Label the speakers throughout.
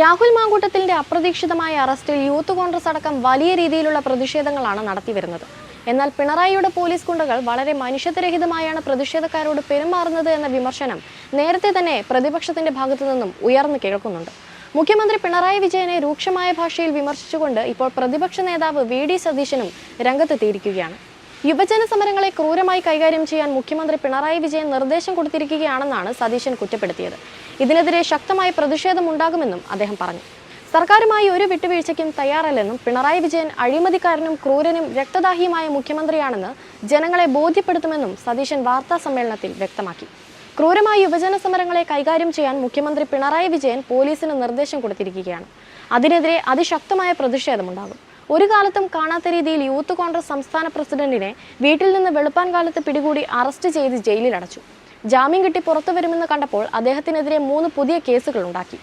Speaker 1: രാഹുൽ മാങ്കൂട്ടത്തിന്റെ അപ്രതീക്ഷിതമായ അറസ്റ്റിൽ യൂത്ത് കോൺഗ്രസ് അടക്കം വലിയ രീതിയിലുള്ള പ്രതിഷേധങ്ങളാണ് നടത്തിവരുന്നത്. എന്നാൽ പിണറായിയുടെ പോലീസ് ഗുണ്ടകൾ വളരെ മനുഷ്യത്വരഹിതമായാണ് പ്രതിഷേധക്കാരോട് പെരുമാറുന്നത് എന്ന വിമർശനം നേരത്തെ തന്നെ പ്രതിപക്ഷത്തിന്റെ ഭാഗത്തു നിന്നും ഉയർന്നു കേൾക്കുന്നുണ്ട് മുഖ്യമന്ത്രി പിണറായി വിജയനെ രൂക്ഷമായ ഭാഷയിൽ വിമർശിച്ചുകൊണ്ട് ഇപ്പോൾ പ്രതിപക്ഷ നേതാവ് വി ഡി സതീശനും രംഗത്തെത്തിയിരിക്കുകയാണ്. യുവജന സമരങ്ങളെ ക്രൂരമായി കൈകാര്യം ചെയ്യാൻ മുഖ്യമന്ത്രി പിണറായി വിജയൻ നിർദ്ദേശം കൊടുത്തിരിക്കുകയാണെന്നാണ് സതീശൻ കുറ്റപ്പെടുത്തിയത്. ഇതിനെതിരെ ശക്തമായ പ്രതിഷേധമുണ്ടാകുമെന്നും അദ്ദേഹം പറഞ്ഞു. സർക്കാരുമായി ഒരു വിട്ടുവീഴ്ചയ്ക്കും തയ്യാറല്ലെന്നും പിണറായി വിജയൻ അഴിമതിക്കാരനും ക്രൂരനും രക്തദാഹിയുമായ മുഖ്യമന്ത്രിയാണെന്ന് ജനങ്ങളെ ബോധ്യപ്പെടുത്തുമെന്നും സതീശൻ വാർത്താ സമ്മേളനത്തിൽ വ്യക്തമാക്കി. ക്രൂരമായ യുവജന സമരങ്ങളെ കൈകാര്യം ചെയ്യാൻ മുഖ്യമന്ത്രി പിണറായി വിജയൻ പോലീസിന് നിർദ്ദേശം കൊടുത്തിരിക്കുകയാണ്. അതിനെതിരെ അതിശക്തമായ പ്രതിഷേധമുണ്ടാകും. ഒരു കാലത്തും കാണാത്ത രീതിയിൽ യൂത്ത് കോൺഗ്രസ് സംസ്ഥാന പ്രസിഡന്റിനെ വീട്ടിൽ നിന്ന് വെളുപ്പാൻ കാലത്ത് പിടികൂടി അറസ്റ്റ് ചെയ്ത് ജയിലിൽ അടച്ചു. ജാമ്യം കിട്ടി പുറത്തു വരുമെന്ന് കണ്ടപ്പോൾ അദ്ദേഹത്തിനെതിരെ മൂന്ന് പുതിയ കേസുകൾ ഉണ്ടാക്കി.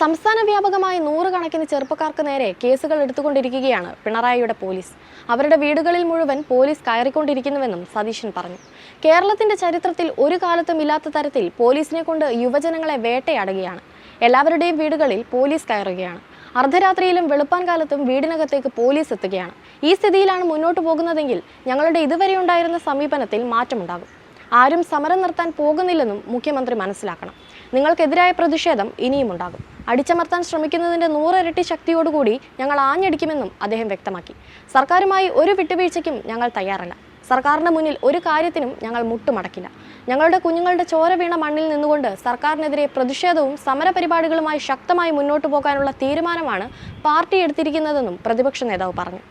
Speaker 1: സംസ്ഥാന വ്യാപകമായി നൂറുകണക്കിന് ചെറുപ്പക്കാർക്ക് നേരെ കേസുകൾ എടുത്തുകൊണ്ടിരിക്കുകയാണ് പിണറായിയുടെ പോലീസ്. അവരുടെ വീടുകളിൽ മുഴുവൻ പോലീസ് കയറിക്കൊണ്ടിരിക്കുന്നുവെന്നും സതീശൻ പറഞ്ഞു. കേരളത്തിന്റെ ചരിത്രത്തിൽ ഒരു കാലത്തും ഇല്ലാത്ത തരത്തിൽ പോലീസിനെ കൊണ്ട് യുവജനങ്ങളെ വേട്ടയാടുകയാണ്. എല്ലാവരുടെയും വീടുകളിൽ പോലീസ് കയറുകയാണ്. അർദ്ധരാത്രിയിലും വെളുപ്പാൻ കാലത്തും വീടിനകത്തേക്ക് പോലീസ് എത്തുകയാണ്. ഈ സ്ഥിതിയിലാണ് മുന്നോട്ട് പോകുന്നതെങ്കിൽ ഞങ്ങളുടെ ഇതുവരെ ഉണ്ടായിരുന്ന സമീപനത്തിൽ മാറ്റമുണ്ടാകും. ആരും സമരം നിർത്താൻ പോകുന്നില്ലെന്നും മുഖ്യമന്ത്രി മനസ്സിലാക്കണം. നിങ്ങൾക്കെതിരായ പ്രതിഷേധം ഇനിയും ഉണ്ടാകും. അടിച്ചമർത്താൻ ശ്രമിക്കുന്നതിന്റെ നൂറിരട്ടി ശക്തിയോടുകൂടി ഞങ്ങൾ ആഞ്ഞടിക്കുമെന്നും അദ്ദേഹം വ്യക്തമാക്കി. സർക്കാരുമായി ഒരു വിട്ടുവീഴ്ചയ്ക്കും ഞങ്ങൾ തയ്യാറല്ല. സർക്കാരിന് മുന്നിൽ ഒരു കാര്യത്തിനും ഞങ്ങൾ മുട്ടുമടക്കില്ല. ഞങ്ങളുടെ കുഞ്ഞുങ്ങളുടെ ചോര വീണ മണ്ണിൽ നിന്നുകൊണ്ട് സർക്കാരിനെതിരെ പ്രതിഷേധവും സമരപരിപാടികളുമായി ശക്തമായി മുന്നോട്ടു പോകാനുള്ള തീരുമാനമാണ് പാർട്ടി എടുത്തിരിക്കുന്നതെന്നും പ്രതിപക്ഷ നേതാവ് പറഞ്ഞു.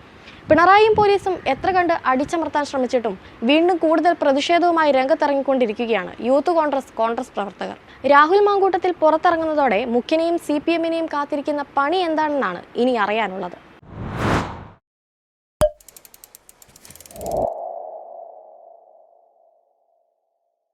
Speaker 1: പിണറായിയും പോലീസും എത്ര കണ്ട് അടിച്ചമർത്താൻ ശ്രമിച്ചിട്ടും വീണ്ടും കൂടുതൽ പ്രതിഷേധവുമായി രംഗത്തിറങ്ങിക്കൊണ്ടിരിക്കുകയാണ് യൂത്ത് കോൺഗ്രസ് കോൺഗ്രസ് പ്രവർത്തകർ. രാഹുൽ മാങ്കൂട്ടത്തിൽ പുറത്തിറങ്ങുന്നതോടെ മുഖ്യനെയും സി പി എമ്മിനെയും കാത്തിരിക്കുന്ന പണി എന്താണെന്നാണ് ഇനി അറിയാനുള്ളത്.